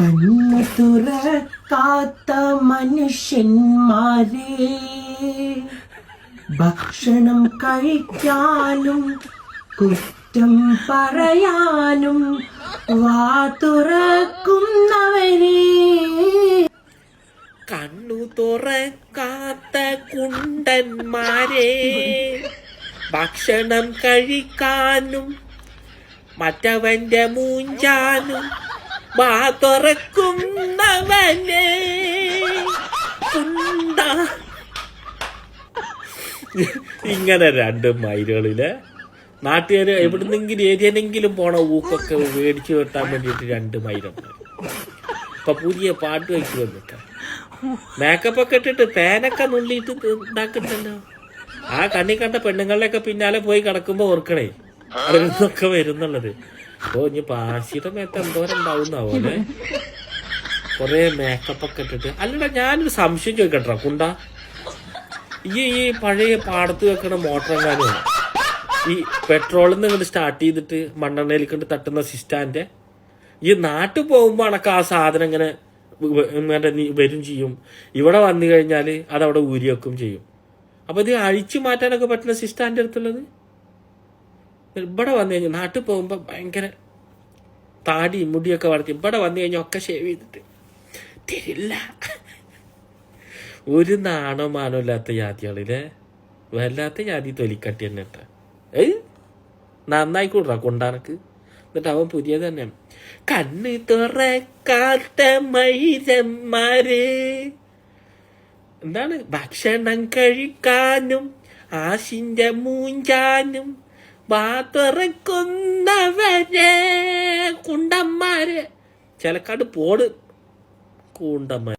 കണ്ണു തുറക്കാത്ത മനുഷ്യന്മാരെ. ഭക്ഷണം കഴിക്കാനും കുറ്റം പറയാനും വാ തുറക്കുന്നവരെ. കണ്ണു തുറക്കാത്ത കുണ്ടന്മാരെ. ഭക്ഷണം കഴിക്കാനും മറ്റവന്റെ മൂഞ്ചാനും വാ തുറക്കുന്നവനെ ഇങ്ങനെ രണ്ട് മൈലുകളിൽ നാട്ടുകാര് എവിടുന്നെങ്കിലും ഏതെങ്കിലും പോണ ഊക്കൊക്കെ മേടിച്ചു വെട്ടാൻ വേണ്ടിയിട്ട് രണ്ട് മൈലുണ്ട് ഇപ്പൊ പുതിയ പാട്ട് വെച്ച് വന്നിട്ട്. മേക്കപ്പ് ഒക്കെ ഇട്ടിട്ട് തേനൊക്കെ നുള്ളിയിട്ട് ഉണ്ടാക്കുന്നുണ്ടല്ലോ ആ കണ്ണി കണ്ട പെണ്ണുങ്ങളിലൊക്കെ പിന്നാലെ പോയി കിടക്കുമ്പോ ഓർക്കണേ. അതൊക്കെ വരുന്നുള്ളത്. ഓ ഇനി പാശിയുടെ മേത്ത് എന്തോരം ഉണ്ടാവുന്നാവോ അല്ലേ കൊറേ മേക്കപ്പ് ഒക്കെ ഇട്ടിട്ട്. അല്ലടാ ഞാനൊരു സംശയം ചോദിക്കട്ടോ കുണ്ട. ഈ ഈ പഴയ പാടത്ത് വെക്കണ മോട്ടർ എങ്ങാനും ഈ പെട്രോളിൽ നിന്ന് ഇങ്ങോട്ട് സ്റ്റാർട്ട് ചെയ്തിട്ട് മണ്ണെണ്ണയിൽ കണ്ട് തട്ടുന്ന സിസ്റ്റാന്റെ ഈ നാട്ടിൽ പോകുമ്പോൾ അണക്ക് ആ സാധനം ഇങ്ങനെ നീ- വരും ചെയ്യും. ഇവിടെ വന്നു കഴിഞ്ഞാൽ അതവിടെ ഊരി ചെയ്യും. അപ്പൊ ഇത് അഴിച്ചു മാറ്റാനൊക്കെ പറ്റുന്ന സിസ്റ്റാന്റെ അടുത്തുള്ളത്? ഇവിടെ വന്നു കഴിഞ്ഞാൽ നാട്ടിൽ പോകുമ്പോൾ ഭയങ്കര താടി മുടിയൊക്കെ വളർത്തി ഇവിടെ വന്നു കഴിഞ്ഞാൽ ഒക്കെ ഷേവ് ചെയ്തിട്ട്. തരില്ല. ഒരു നാണോ മാനോ ഇല്ലാത്ത ജാതികളില്ലേ വല്ലാത്ത ജാതി തൊലിക്കട്ടി തന്നെ കേട്ടോ ഏയ് നന്നായി കൂടാ കൊണ്ടാനക്ക്. എന്നിട്ട് അവൻ പുതിയ തന്നെ. കണ്ണ് തുറക്കാത്ത മൈരന്മാര്. എന്താണ്? ഭക്ഷണം കഴിക്കാനും ആശിന്റെ മൂഞ്ചാനും വാ തുറക്കുന്നവരെ കുണ്ടന്മാര്. ചിലക്കാട് പോട് കുണ്ടന്മാര്